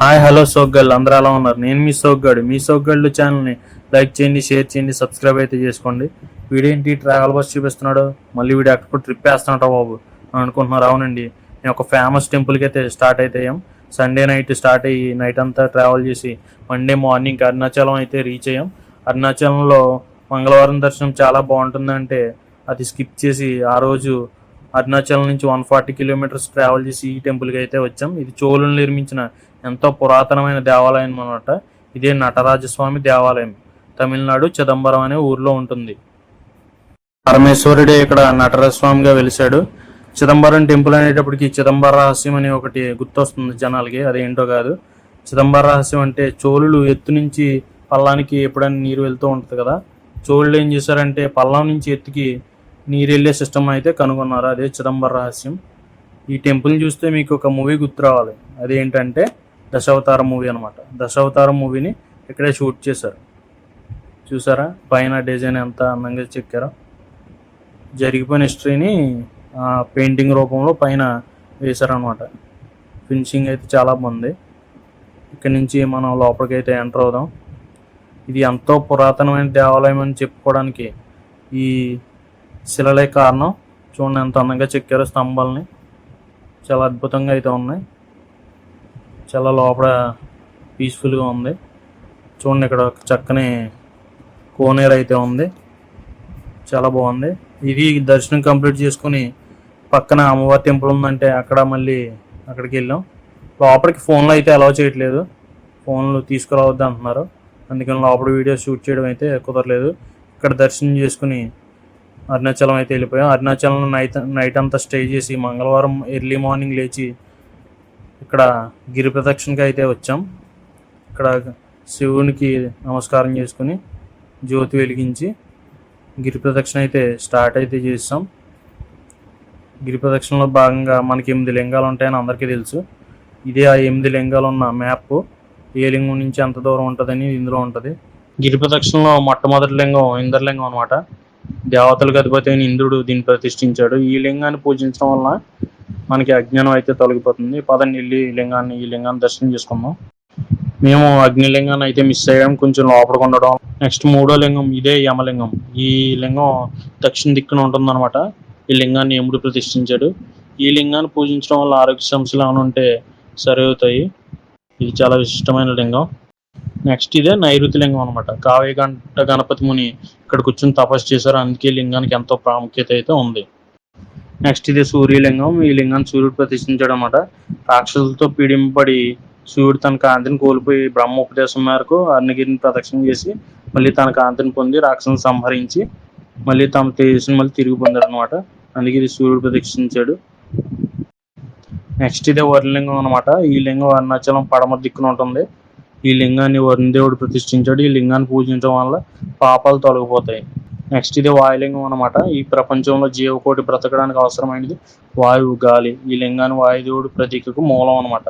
Hi hello సోగ్గాళ్ళు అందరూ అలా ఉన్నారు? నేను మీ సోగ్గాడు. మీ సోగ్గళ్ళు ఛానల్ని లైక్ చేయండి షేర్ చేయండి సబ్స్క్రైబ్ అయితే చేసుకోండి. వీడేంటి ఏంటి? ట్రావెల్ బస్ చూపిస్తున్నాడు. మళ్ళీ వీడు ఎక్కడ ట్రిప్ వేస్తున్నాడు బాబు. అనుకుంటున్నారు. అవునండి. నేను ఒక ఫేమస్ టెంపుల్కి అయితే స్టార్ట్ అయితాం సండే నైట్ స్టార్ట్ అయ్యి నైట్ అంతా ట్రావెల్ చేసి మండే మార్నింగ్ అరుణాచలం అయితే రీచ్ అయ్యాం. అరుణాచలంలో మంగళవారం దర్శనం చాలా బాగుంటుందంటే అది స్కిప్ చేసి ఆ రోజు అరుణాచలం నుంచి వన్ ఫార్టీ కిలోమీటర్స్ ట్రావెల్ చేసి ఈ టెంపుల్కి అయితే వచ్చాం. ఇది చోళులు నిర్మించిన ఎంతో పురాతనమైన దేవాలయం అన్నమాట. ఇదే నటరాజస్వామి దేవాలయం. తమిళనాడు చిదంబరం అనే ఊర్లో ఉంటుంది. పరమేశ్వరుడే ఇక్కడ నటరాజస్వామిగా వెలిశాడు. చిదంబరం టెంపుల్ అనేటప్పటికి చిదంబర రహస్యం అని ఒకటి గుర్తొస్తుంది జనాలకి. అదేంటో కాదు. చిదంబర రహస్యం అంటే చోళులు ఎత్తు నుంచి పల్లానికి ఎప్పుడైనా నీరు వెళ్తూ ఉంటుంది కదా. చోళులు ఏం చేశారంటే పల్లం నుంచి ఎత్తుకి నీరెళ్ళే సిస్టమ్ అయితే కనుగొన్నారు? అదే చిదంబర రహస్యం. ఈ టెంపుల్ చూస్తే మీకు ఒక మూవీ గుర్తు రావాలి. అదేంటంటే దశావతార మూవీ అనమాట దశావతార మూవీని ఇక్కడే షూట్ చేశారు. చూసారా? పైన డిజైన్ ఎంత అందంగా చెక్కారో. జరిగిపోయిన హిస్టరీని పెయింటింగ్ రూపంలో పైన వేశారనమాట ఫినిషింగ్ అయితే చాలా బాగుంది. ఇక్కడ నుంచి మనం లోపలికి అయితే ఎంటర్ అవుదాం. ఇది ఎంతో పురాతనమైన దేవాలయం అని చెప్పుకోవడానికి ఈ శిలలే కారణం. చూడండి ఎంత అందంగా చెక్కారు స్తంభాలని. చాలా అద్భుతంగా అయితే ఉన్నాయి. చాలా లోపల పీస్ఫుల్గా ఉంది. చూడండి ఇక్కడ ఒక చక్కని కోనేరు అయితే ఉంది. చాలా బాగుంది. ఇది దర్శనం కంప్లీట్ చేసుకుని పక్కన అమ్మవారి టెంపుల్ ఉందంటే అక్కడ మళ్ళీ అక్కడికి వెళ్ళాం. లోపలికి ఫోన్లో అయితే అలౌ చేయట్లేదు. ఫోన్లు తీసుకురావద్దు అంటున్నారు అందుకని లోపల వీడియో షూట్ చేయడం అయితే కుదరలేదు. ఇక్కడ దర్శనం చేసుకుని అరుణాచలం అయితే వెళ్ళిపోయాం. అరుణాచలంలో నైట్ నైట్ అంతా స్టే చేసి మంగళవారం ఎర్లీ మార్నింగ్ లేచి ఇక్కడ గిరి ప్రదక్షిణకి అయితే వచ్చాం. ఇక్కడ శివునికి నమస్కారం చేసుకుని జ్యోతి వెలిగించి గిరి ప్రదక్షిణ అయితే స్టార్ట్ అయితే చేస్తాం గిరి ప్రదక్షిణలో భాగంగా మనకి ఎనిమిది లింగాలు ఉంటాయని అందరికీ తెలుసు. ఇదే ఆ ఎనిమిది లింగాలు ఉన్న మ్యాప్ ఏ లింగం నుంచి ఎంత దూరం ఉంటుందని ఇందులో ఉంటుంది. గిరి ప్రదక్షిణలో మొట్టమొదటి లింగం ఇంద్రలింగం అనమాట దేవతలకు అధిపతి అయిన ఇంద్రుడు దీన్ని ప్రతిష్ఠించాడు. ఈ లింగాన్ని పూజించడం వల్ల మనకి అజ్ఞానం అయితే తొలగిపోతుంది. పదండి వెళ్ళి ఈ లింగాన్ని ఈ లింగాన్ని దర్శనం చేసుకుందాం. మేము అగ్నిలింగాన్ని అయితే మిస్ అయ్యాం. కొంచెం లోపలికి ఉండడం. నెక్స్ట్ మూడో లింగం ఇదే యమలింగం. ఈ లింగం దక్షిణ దిక్కున ఉంటుందన్నమాట. ఈ లింగాన్ని యముడు ప్రతిష్ఠించాడు. ఈ లింగాన్ని పూజించడం వల్ల ఆరోగ్య సమస్యలు ఏమైనా ఉంటే సరి అవుతాయి. ఇది చాలా విశిష్టమైన లింగం. నెక్స్ట్ ఇదే నైరుతి లింగం అనమాట కావ్యగంట గణపతి ముని ఇక్కడ కూర్చొని తపస్సు చేశారు. అందుకే లింగానికి ఎంతో ప్రాముఖ్యత అయితే ఉంది. నెక్స్ట్ ఇది సూర్యలింగం. ఈ లింగాన్ని సూర్యుడు ప్రతిష్ఠించాడు అనమాట రాక్షసులతో పీడింపబడి సూర్యుడు తన కాంతిని కోల్పోయి బ్రహ్మ ఉపదేశం మేరకు అన్నగిరిని ప్రదక్షిణ చేసి మళ్ళీ తన కాంతిని పొంది రాక్షసుని సంహరించి మళ్ళీ తమ తేజస్సుని మళ్ళీ తిరిగి పొందాడు అనమాట అందుకే ఇది సూర్యుడు ప్రదక్షించాడు నెక్స్ట్ ఇదే వరలింగం అనమాట ఈ లింగం అరుణాచలం పడమర దిక్కున ఉంటుంది. ఈ లింగాన్ని వరుణదేవుడు ప్రతిష్ఠించాడు. ఈ లింగాన్ని పూజించడం వల్ల పాపాలు తొలగిపోతాయి. నెక్స్ట్ ఇది వాయులింగం అనమాట ఈ ప్రపంచంలో జీవకోటి బ్రతకడానికి అవసరమైనది వాయువు గాలి. ఈ లింగాన్ని వాయుదేవుడు ప్రతీకకు మూలం అనమాట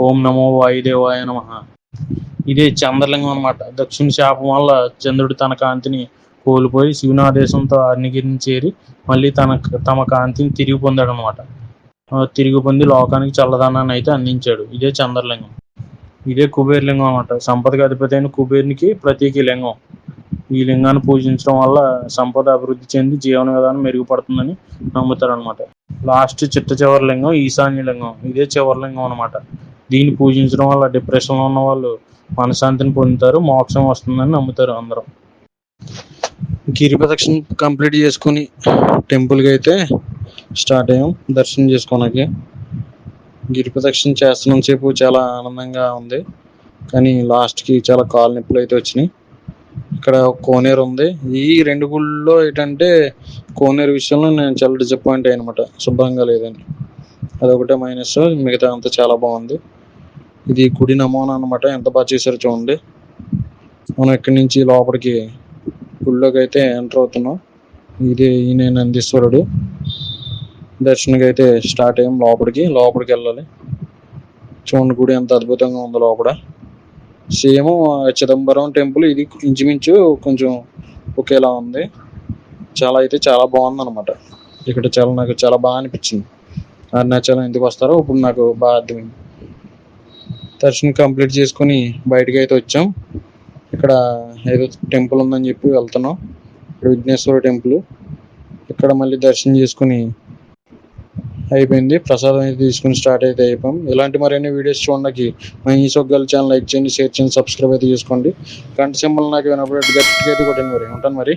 ఓం నమో వాయుదేవాయ నమ. ఇది చంద్రలింగం అనమాట దక్షిణ శాపం వల్ల చంద్రుడు తన కాంతిని కోల్పోయి శివుని ఆదేశంతో అగ్నిగిరిని చేరి మళ్ళీ తన తమ కాంతిని తిరిగి పొందాడు అనమాట తిరిగి పొంది లోకానికి చల్లదనాన్ని అయితే అందించాడు. ఇదే చంద్రలింగం. ఇదే కుబేర్లింగం అనమాట సంపదకి అధిపతి అయిన కుబేరునికి ప్రతీకీ లింగం. ఈ లింగాన్ని పూజించడం వల్ల సంపద అభివృద్ధి చెంది జీవన విధానం మెరుగుపడుతుందని నమ్ముతారు అనమాట లాస్ట్ చిట్ట చివరి లింగం ఈశాన్య లింగం. ఇదే చివరి లింగం అనమాట దీన్ని పూజించడం వల్ల డిప్రెషన్లో ఉన్న వాళ్ళు మనశాంతిని పొందుతారు మోక్షం వస్తుందని నమ్ముతారు అందరం. గిరి ప్రదక్షిణ కంప్లీట్ చేసుకుని టెంపుల్కి అయితే స్టార్ట్ అయ్యాం. దర్శనం చేసుకోనకి గిరి ప్రదక్షిణ చేస్తున్నంత సేపు చాలా ఆనందంగా ఉంది. కానీ లాస్ట్కి చాలా కాలు నొప్పులు అయితే వచ్చినాయి. ఇక్కడ కోనేరు ఉంది. ఈ రెండు గుళ్ళలో ఏంటంటే కోనేరు విషయంలో నేను చాలా డిసప్పాయింట్ అయ్యాను శుభ్రంగా లేదని. అదొకటే మైనస్ మిగతా అంతా చాలా బాగుంది. ఇది గుడి నమూనా అనమాట ఎంత బాగా చేశారో చూడండి. మనం ఇక్కడి నుంచి లోపలికి గుళ్ళోకి అయితే ఎంటర్ అవుతున్నాం. ఇది ఈయన నందీశ్వరుడు. దర్శనకి అయితే స్టార్ట్ అయ్యాం లోపలికి. లోపలికి వెళ్ళాలి. చూడండి గుడి ఎంత అద్భుతంగా ఉంది లోపల. సేమ్ చిదంబరం టెంపుల్ ఇది ఇంచుమించు కొంచెం ఒకేలా ఉంది. చాలా అయితే చాలా బాగుంది అనమాట ఇక్కడ చాలా నాకు చాలా బాగా అనిపించింది. అరుణాచలం ఎందుకు వస్తారో ఇప్పుడు నాకు బాగా అర్థమైంది. దర్శనం కంప్లీట్ చేసుకుని బయటకి అయితే వచ్చాం. ఇక్కడ ఏదో టెంపుల్ ఉందని చెప్పి వెళ్తున్నాం. ఇక్కడ విఘ్నేశ్వర టెంపుల్. ఇక్కడ మళ్ళీ దర్శనం చేసుకుని అయిపోయింది. ప్రసాదం అయితే తీసుకుని స్టార్ట్ అయితే అయిపోయాం. ఇలాంటి మరిన్ని వీడియోస్ చూడడానికి మా ఈ సొగ్గల ఛానల్ లైక్ చేయండి షేర్ చేయండి సబ్స్క్రైబ్ అయితే చేసుకోండి. కంటి సింబల్ నాకు వినప్పుడు గట్టిగా అయితే కొట్టండి మరి. ఉంటాను మరి.